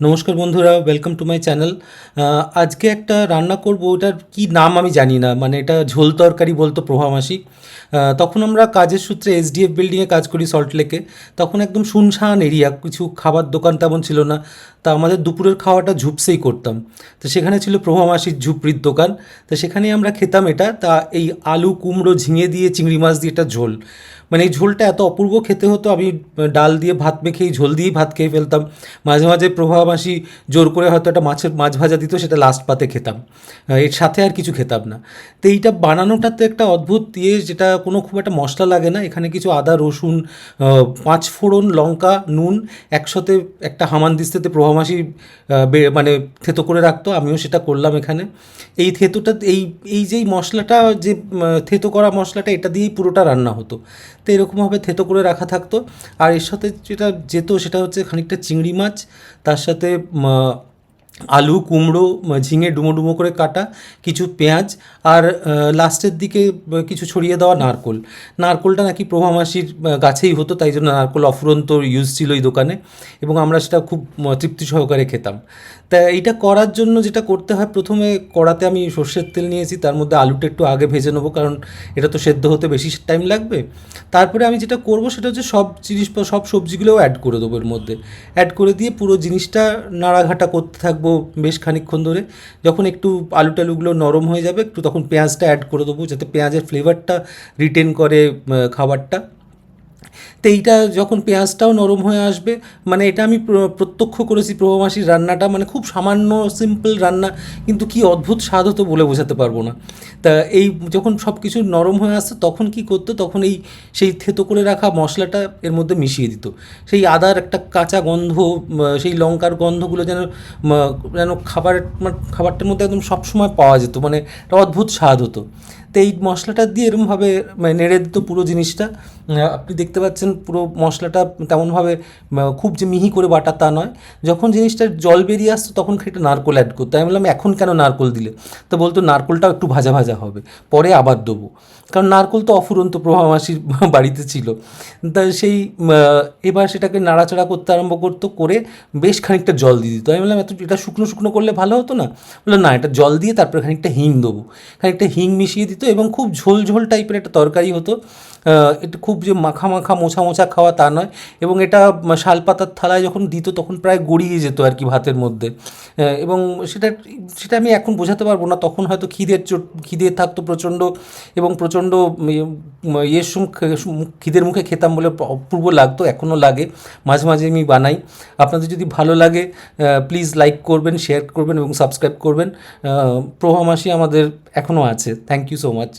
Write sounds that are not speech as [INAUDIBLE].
নমস্কার বন্ধুরা welcome to my channel আজকে একটা রান্না করব, ওটার কি নাম আমি জানি না মানে এটা ঝোল তরকারি বলতো প্রভা মাসি। তখন আমরা কাজের সূত্রে এসডিএফ বিল্ডিংয়ে কাজ করি সল্টলেকে তখন একদম শুনশান এরিয়া কিছু খাবার দোকান তেমন ছিল না, তা আমাদের দুপুরের খাওয়াটা ঝুপসেই করতাম। তো সেখানে ছিল প্রভা মাসির ঝুপড়ির দোকান, তো সেখানেই আমরা খেতাম এটা। তা এই আলু, কুমড়ো, ঝিঙে দিয়ে, চিংড়ি মাছ দিয়ে এটা ঝোল। মানে এই ঝোলটা এত অপূর্ব খেতে হতো আমি ডাল দিয়ে ভাত মেখে এই ঝোল দিয়েই ভাত খেয়ে ফেলতাম। মাঝে মাঝে প্রভা মাসি জোর করে হয়তো একটা মাছের মাছ ভাজা দিত সেটা লাস্ট পাতে খেতাম। এর সাথে আর কিছু খেতাম না। তো এইটা বানানোটা তো একটা অদ্ভুত ইয়ে যেটা কোনো খুব একটা মশলা লাগে না। এখানে কিছু আদা রসুন পাঁচ ফোড়ন লঙ্কা নুন একসাথে একটা হামান দিস্তেতে মাসি আহ, বে- মানে থেতো করে রাখতো। আমিও সেটা করলাম এখানে। এই থেতোটা এই এই যেই মশলাটা যে থেতো করা মশলাটা এটা দিয়েই পুরোটা রান্না হতো। এরকমভাবে থেতো করে রাখা থাকতো। আর এর সাথে যেটা যেত সেটা হচ্ছে খানিকটা চিংড়ি মাছ, তার সাথে আলু, কুমড়ো ঝিঙে ডুমো ডুমো করে কাটা, কিছু পেঁয়াজ আর লাস্টের দিকে কিছু ছড়িয়ে দেওয়া নারকোল। নারকোলটা নাকি প্রভা মাসির গাছেই হতো, তাই জন্য নারকোল অফুরন্ত ইউজ ছিল এই দোকানে এবং আমরা সেটা খুব তৃপ্তি সহকারে খেতাম। তা এইটা করার জন্য যেটা করতে হয়, প্রথমে কড়াতে আমি সর্ষের তেল নিয়েছি, তার মধ্যে আলুটা একটু আগে ভেজে নেব, কারণ এটা তো সেদ্ধ হতে বেশি টাইম লাগবে। তারপরে আমি যেটা করব, সেটা হচ্ছে সব জিনিস, সব সবজিগুলোও অ্যাড করে দেবো এর মধ্যে। অ্যাড করে দিয়ে পুরো জিনিসটা নাড়াঘাটা করতে থাকব বেশ খানিক্ষণ ধরে। যখন একটু আলু টালুগুলো নরম হয়ে যাবে, একটু তখন পেঁয়াজটা অ্যাড করে দেবো, যাতে পেঁয়াজের ফ্লেভারটা রিটেন করে খাবারটা। তো এইটা যখন পেঁয়াজটাও নরম হয়ে আসবে মানে এটা আমি প্রত্যক্ষ করেছি প্রভামাসির রান্নাটা মানে খুব সামান্য সিম্পল রান্না, কিন্তু কি অদ্ভুত স্বাদ হতো বলে বোঝাতে পারব না। তা এই যখন সব কিছু নরম হয়ে আসতো তখন কি করতো, তখন এই, সেই থেতো করে রাখা মশলাটা এর মধ্যে মিশিয়ে দিত। সেই আদার একটা কাঁচা গন্ধ সেই লঙ্কার গন্ধগুলো যেন যেন খাবার মানে খাবারটার মধ্যে একদম সবসময় পাওয়া যেত মানে একটা অদ্ভুত স্বাদ হতো। তো এই মশলাটা দিয়ে এরকমভাবে মানে নেড়ে দিত পুরো জিনিসটা। আপনি দেখতে পাচ্ছেন পুরো মশলাটা তেমনভাবে খুব যে মিহি করে বাটা তা নয়। যখন জিনিসটা জল বেরিয়ে আসতো তখন একটা নারকোল অ্যাড করতো। আমি বললাম, এখন কেন নারকোল দিলে? তো বলতো, নারকোলটাও একটু ভাজা ভাজা হবে, পরে আবার দেবো। কারণ নারকোল তো অফুরন্ত প্রভা মাসির [LAUGHS] বাড়িতে ছিল। তা সেই এবার সেটাকে নাড়াচাড়া করতে আরম্ভ করতো, করে বেশ খানিকটা জল দিয়ে দিত। আমি বললাম, এত, এটা শুকনো শুকনো করলে ভালো হতো না? বলল, না, এটা জল দিয়ে তারপরে খানিকটা হিং দেবো। খানিকটা হিং মিশিয়ে দিত এবং খুব ঝোল ঝোল টাইপের একটা তরকারি হতো। এটা খুব যে মাখা মাখা মোছা মোছা খাওয়া তা নয়। এবং এটা শালপাতার থালায় যখন দিত তখন প্রায় গড়িয়ে যেত আর কি ভাতের মধ্যে। এবং সেটা সেটা আমি এখন বোঝাতে পারব না। তখন হয়তো খিদের খিদে থাকতো প্রচণ্ড এবং প্রচণ্ড ইয়ের খিদের মুখে খেতাম বলে অপূর্ব লাগতো, এখনও লাগে। মাঝে মাঝে আমি বানাই। আপনাদের যদি ভালো লাগে প্লিজ লাইক করবেন শেয়ার করবেন এবং সাবস্ক্রাইব করবেন। প্রভা মাসি আমাদের এখনও আছে। Thank you so much